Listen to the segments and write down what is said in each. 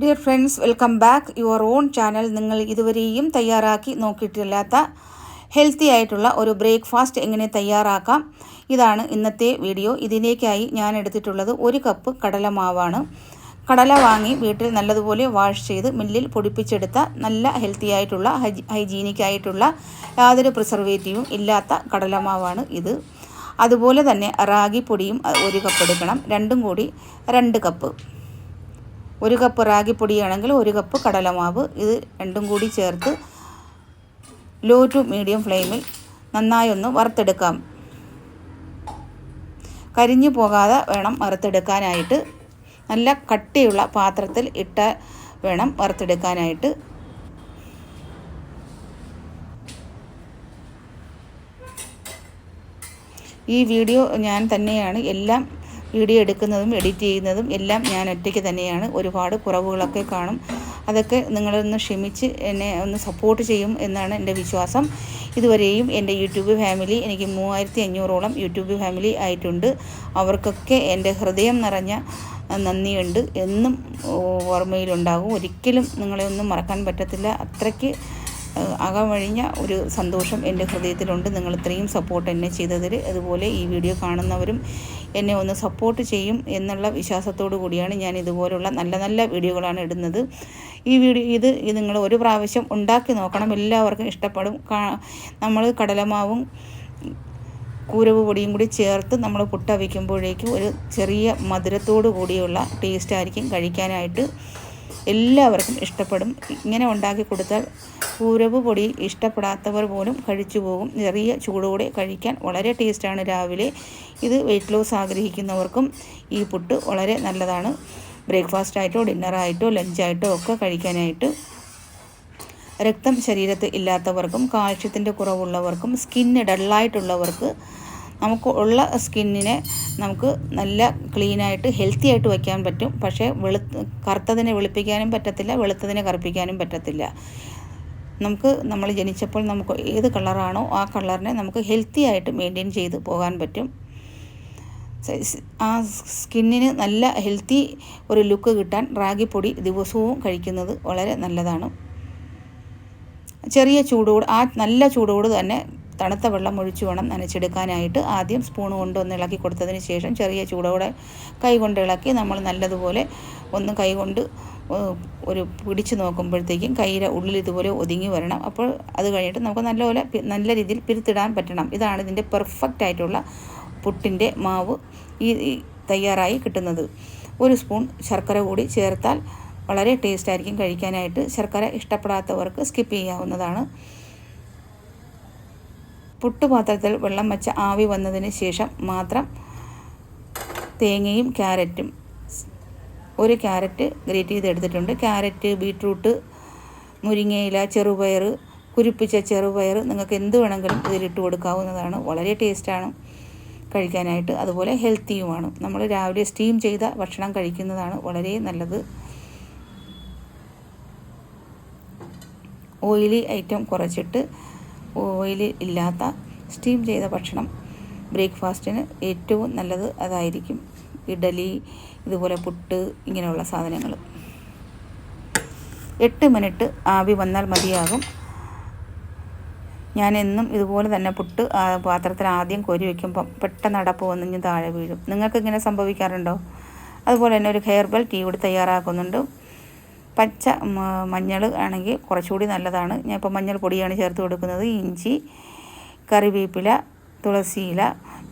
Dear friends welcome back your own channel നിങ്ങൾ ഇതുവരെയും തയ്യാറാക്കി നോക്കിയിട്ടില്ലാത്ത ഹെൽത്തി ആയിട്ടുള്ള ഒരു ബ്രേക്ക്ഫാസ്റ്റ് എങ്ങനെ തയ്യാറാക്കാം? ഇതാണ് ഇന്നത്തെ വീഡിയോ ഇതിലേക്കായി ഞാൻ എടുത്തിട്ടുള്ളത് ഒരു കപ്പ് കടലമാവാണ് കടല വാങ്ങി വീട്ടിൽ നല്ലതുപോലെ വാഷ് ചെയ്ത് മില്ലിൽ പൊടിപ്പിച്ചെടുത്ത നല്ല ഹെൽത്തി ആയിട്ടുള്ള ഹൈജീനിക് ആയിട്ടുള്ള യാതൊരു പ്രിസർവേറ്റീവും ഇല്ലാത്ത കടലമാവാണ് ഇത്. അതുപോലെ തന്നെ റാഗി പൊടിയും ഒരു കപ്പ് എടുക്കണം. രണ്ടും കൂടി രണ്ട് കപ്പ് ഒരു കപ്പ് റാഗിപ്പൊടിയാണെങ്കിൽ ഒരു കപ്പ് കടലമാവ്. ഇത് രണ്ടും കൂടി ചേർത്ത് ലോ ടു മീഡിയം ഫ്ലെയിമിൽ നന്നായി ഒന്ന് വറുത്തെടുക്കാം. കരിഞ്ഞു പോകാതെ വേണം വറുത്തെടുക്കാനായിട്ട്. നല്ല കട്ടിയുള്ള പാത്രത്തിൽ ഇട്ട വേണം വറുത്തെടുക്കാനായിട്ട്. ഈ വീഡിയോ ഞാൻ തന്നെയാണ് എല്ലാം വീഡിയോ എടുക്കുന്നതും എഡിറ്റ് ചെയ്യുന്നതും എല്ലാം ഞാൻ ഒറ്റയ്ക്ക് തന്നെയാണ്. ഒരുപാട് കുറവുകളൊക്കെ കാണും. അതൊക്കെ നിങ്ങളൊന്ന് ക്ഷമിച്ച് എന്നെ ഒന്ന് സപ്പോർട്ട് ചെയ്യും എന്നാണ് എന്റെ വിശ്വാസം. ഇതുവരെയും എന്റെ യൂട്യൂബ് ഫാമിലി എനിക്ക് മൂവായിരത്തി അഞ്ഞൂറോളം യൂട്യൂബ് ഫാമിലി ആയിട്ടുണ്ട്. അവർക്കൊക്കെ എന്റെ ഹൃദയം നിറഞ്ഞ നന്ദിയുണ്ട്. എന്നും ഓർമ്മയിലുണ്ടാകും. ഒരിക്കലും നിങ്ങളെ ഒന്നും മറക്കാൻ പറ്റത്തില്ല. അത്രയ്ക്ക് അകമഴിഞ്ഞ ഒരു സന്തോഷം എന്റെ ഹൃദയത്തിലുണ്ട്. നിങ്ങൾ ഇത്രയും സപ്പോർട്ട് എന്നെ ചെയ്തതിൽ. അതുപോലെ ഈ വീഡിയോ കാണുന്നവരും എന്നെ ഒന്ന് സപ്പോർട്ട് ചെയ്യും എന്നുള്ള വിശ്വാസത്തോടു കൂടിയാണ് ഞാൻ ഇതുപോലുള്ള നല്ല നല്ല വീഡിയോകളാണ് ഇടുന്നത്. ഈ വീഡിയോ ഇത് നിങ്ങൾ ഒരു പ്രാവശ്യം ഉണ്ടാക്കി നോക്കണം. എല്ലാവർക്കും ഇഷ്ടപ്പെടും. നമ്മൾ കടലമാവും കൂരവ് പൊടിയും കൂടി ചേർത്ത് നമ്മൾ പുട്ട വയ്ക്കുമ്പോഴേക്കും ഒരു ചെറിയ മധുരത്തോടു കൂടിയുള്ള ടേസ്റ്റ് ആയിരിക്കും കഴിക്കാനായിട്ട്. എല്ലാവർക്കും ഇഷ്ടപ്പെടും. ഇങ്ങനെ ഉണ്ടാക്കി കൊടുത്താൽ പൂരവ് പൊടി ഇഷ്ടപ്പെടാത്തവർ പോലും കഴിച്ചു പോകും. ചെറിയ ചൂടോടെ കഴിക്കാൻ വളരെ ടേസ്റ്റാണ് രാവിലെ. ഇത് വെയിറ്റ് ലോസ് ആഗ്രഹിക്കുന്നവർക്കും ഈ പുട്ട് വളരെ നല്ലതാണ്. ബ്രേക്ക്ഫാസ്റ്റായിട്ടോ ഡിന്നറായിട്ടോ ലഞ്ചായിട്ടോ ഒക്കെ കഴിക്കാനായിട്ട്. രക്തം ശരീരത്തിൽ ഇല്ലാത്തവർക്കും കാൽഷ്യത്തിന്റെ കുറവുള്ളവർക്കും സ്കിന്ന് ഡള്ളായിട്ടുള്ളവർക്ക് നമുക്ക് ഉള്ള സ്കിന്നിനെ നമുക്ക് നല്ല ക്ലീനായിട്ട് ഹെൽത്തി ആയിട്ട് വയ്ക്കാൻ പറ്റും. പക്ഷേ വെളു കറുത്തതിനെ വെളുപ്പിക്കാനും പറ്റത്തില്ല വെളുത്തതിനെ കറുപ്പിക്കാനും പറ്റത്തില്ല. നമുക്ക് നമ്മൾ ജനിച്ചപ്പോൾ നമുക്ക് ഏത് കളറാണോ ആ കളറിനെ നമുക്ക് ഹെൽത്തി ആയിട്ട് മെയിന്റെയിൻ ചെയ്ത് പോകാൻ പറ്റും. ആ സ്കിന്നിന് നല്ല ഹെൽത്തി ഒരു ലുക്ക് കിട്ടാൻ റാഗിപ്പൊടി ദിവസവും കഴിക്കുന്നത് വളരെ നല്ലതാണ്. ചെറിയ ചൂടോട് ആ നല്ല ചൂടോട് തന്നെ തണുത്ത വെള്ളം ഒഴിച്ചു വേണം നനച്ചെടുക്കാനായിട്ട്. ആദ്യം സ്പൂൺ കൊണ്ട് ഒന്ന് ഇളക്കി കൊടുത്തതിന് ശേഷം ചെറിയ ചൂടോടെ കൈ കൊണ്ട് ഇളക്കി നമ്മൾ നല്ലതുപോലെ ഒന്ന് കൈ കൊണ്ട് ഒരു പിടിച്ചു നോക്കുമ്പോഴത്തേക്കും കൈയുടെ ഉള്ളിൽ ഇതുപോലെ ഒതുങ്ങി വരണം. അപ്പോൾ അത് കഴിഞ്ഞിട്ട് നമുക്ക് നല്ലപോലെ നല്ല രീതിയിൽ പിരുത്തിടാൻ പറ്റണം. ഇതാണ് ഇതിന്റെ പെർഫെക്റ്റ് ആയിട്ടുള്ള പുട്ടിന്റെ മാവ് ഈ തയ്യാറായി കിട്ടുന്നത്. ഒരു സ്പൂൺ ശർക്കര കൂടി ചേർത്താൽ വളരെ ടേസ്റ്റ് ആയിരിക്കും കഴിക്കാനായിട്ട്. ശർക്കര ഇഷ്ടപ്പെടാത്തവർക്ക് സ്കിപ്പ് ചെയ്യാവുന്നതാണ്. പുട്ടുപാത്രത്തിൽ വെള്ളം വെച്ച ആവി വന്നതിന് ശേഷം മാത്രം തേങ്ങയും ക്യാരറ്റും ഒരു ക്യാരറ്റ് ഗ്രേറ്റ് ചെയ്ത് എടുത്തിട്ടുണ്ട് ക്യാരറ്റ് ബീട്രൂട്ട് മുരിങ്ങയില ചെറുപയർ കുരിപ്പിച്ച ചെറുപയർ നിങ്ങൾക്ക് എന്ത് വേണമെങ്കിലും ഇതിലിട്ട് കൊടുക്കാവുന്നതാണ്. വളരെ ടേസ്റ്റാണ് കഴിക്കാനായിട്ട്. അതുപോലെ ഹെൽത്തിയുമാണ്. നമ്മൾ രാവിലെ സ്റ്റീം ചെയ്ത ഭക്ഷണം കഴിക്കുന്നതാണ് വളരെ നല്ലത്. ഓയിലി ഐറ്റം കുറച്ചിട്ട് ഓയിൽ ഇല്ലാത്ത സ്റ്റീം ചെയ്ത ഭക്ഷണം ബ്രേക്ക്ഫാസ്റ്റിന് ഏറ്റവും നല്ലത് അതായിരിക്കും. ഇഡലി ഇതുപോലെ പുട്ട് ഇങ്ങനെയുള്ള സാധനങ്ങൾ. എട്ട് മിനിറ്റ് ആവി വന്നാൽ മതിയാകും. ഞാൻ എന്നും ഇതുപോലെ തന്നെ പുട്ട് പാത്രത്തിൽ ആദ്യം കോരി വയ്ക്കുമ്പം പെട്ടെന്ന് അടപ്പ് വന്നിഞ്ഞ് താഴെ വീഴും. നിങ്ങൾക്ക് ഇങ്ങനെ സംഭവിക്കാറുണ്ടോ? അതുപോലെ തന്നെ ഒരു ഹെയർബൽ ടീ കൂടി തയ്യാറാക്കുന്നുണ്ട്. പച്ച മഞ്ഞൾ ആണെങ്കിൽ കുറച്ചുകൂടി നല്ലതാണ്. ഞാൻ ഇപ്പോൾ മഞ്ഞൾ പൊടിയാണ് ചേർത്ത് കൊടുക്കുന്നത്. ഇഞ്ചി കറിവേപ്പില തുളസിയില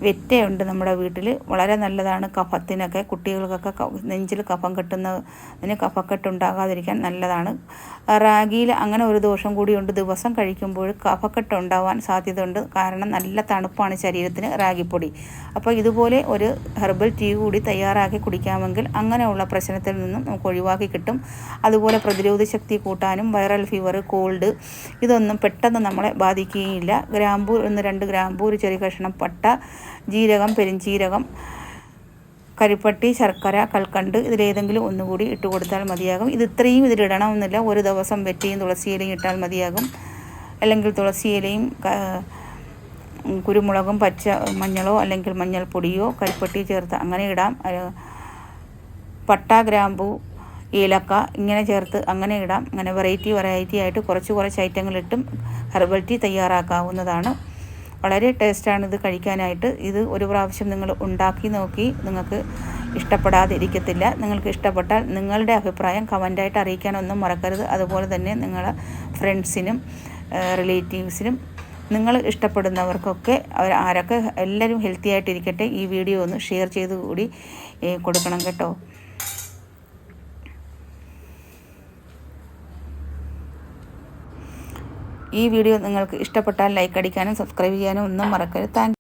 വെറ്റയുണ്ട് നമ്മുടെ വീട്ടിൽ വളരെ നല്ലതാണ് കഫത്തിനൊക്കെ. കുട്ടികൾക്കൊക്കെ നെഞ്ചിൽ കഫം കെട്ടുന്നതിന് കഫക്കെട്ട് ഉണ്ടാകാതിരിക്കാൻ നല്ലതാണ്. റാഗിയിൽ അങ്ങനെ ഒരു ദോഷം കൂടിയുണ്ട്. ദിവസം കഴിക്കുമ്പോൾ കഫക്കെട്ട് ഉണ്ടാവാൻ സാധ്യതയുണ്ട്. കാരണം നല്ല തണുപ്പാണ് ശരീരത്തിന് റാഗിപ്പൊടി. അപ്പോൾ ഇതുപോലെ ഒരു ഹെർബൽ ടീ കൂടി തയ്യാറാക്കി കുടിക്കാമെങ്കിൽ അങ്ങനെയുള്ള പ്രശ്നത്തിൽ നിന്നും നമുക്ക് ഒഴിവാക്കി കിട്ടും. അതുപോലെ പ്രതിരോധ ശക്തി കൂട്ടാനും വൈറൽ ഫീവർ കോൾഡ് ഇതൊന്നും പെട്ടെന്ന് നമ്മളെ ബാധിക്കുകയില്ല. ഗ്രാമ്പൂർ ഒന്ന് രണ്ട് ഗ്രാമ്പൂ ഒരു ചെറിയ കഷ്ണം പട്ട ജീരകം പെരിഞ്ചീരകം കരിപ്പട്ടി ശർക്കര കൽക്കണ്ട് ഇതിലേതെങ്കിലും ഒന്നുകൂടി ഇട്ട് കൊടുത്താൽ മതിയാകും. ഇത് ഇത്രയും ഇതിലിടണമെന്നില്ല ഒരു ദിവസം വെറ്റിയും തുളസിയിലയും ഇട്ടാൽ മതിയാകും. അല്ലെങ്കിൽ തുളസിയിലയും കുരുമുളകും പച്ച മഞ്ഞളോ അല്ലെങ്കിൽ മഞ്ഞൾപ്പൊടിയോ കരിപ്പട്ടി ചേർത്ത് അങ്ങനെ ഇടാം. പട്ട ഗ്രാമ്പു ഏലക്ക ഇങ്ങനെ ചേർത്ത് അങ്ങനെ ഇടാം. അങ്ങനെ വെറൈറ്റി വെറൈറ്റി ആയിട്ട് കുറച്ച് കുറച്ച് ഐറ്റങ്ങളിട്ടും ഹെർബൽ ടീ തയ്യാറാക്കാവുന്നതാണ്. വളരെ ടേസ്റ്റാണ് ഇത് കഴിക്കാനായിട്ട്. ഇത് ഒരു പ്രാവശ്യം നിങ്ങൾ ഉണ്ടാക്കി നോക്കി നിങ്ങൾക്ക് ഇഷ്ടപ്പെടാതെ ഇരിക്കത്തില്ല നിങ്ങൾക്ക് ഇഷ്ടപ്പെട്ടാൽ നിങ്ങളുടെ അഭിപ്രായം കമന്റായിട്ട് അറിയിക്കാനൊന്നും മറക്കരുത്. അതുപോലെ തന്നെ നിങ്ങളെ ഫ്രണ്ട്സിനും റിലേറ്റീവ്സിനും നിങ്ങൾ ഇഷ്ടപ്പെടുന്നവർക്കൊക്കെ അവർ ആരൊക്കെ എല്ലാവരും ഹെൽത്തി ആയിട്ടിരിക്കട്ടെ ഈ വീഡിയോ ഒന്ന് ഷെയർ ചെയ്ത് കൂടി കൊടുക്കണം കേട്ടോ. ഈ വീഡിയോ നിങ്ങൾക്ക് ഇഷ്ടപ്പെട്ടാൽ ലൈക്ക് അടിക്കാനും സബ്സ്ക്രൈബ് ചെയ്യാനും ഒന്നും മറക്കരുത്. താങ്ക്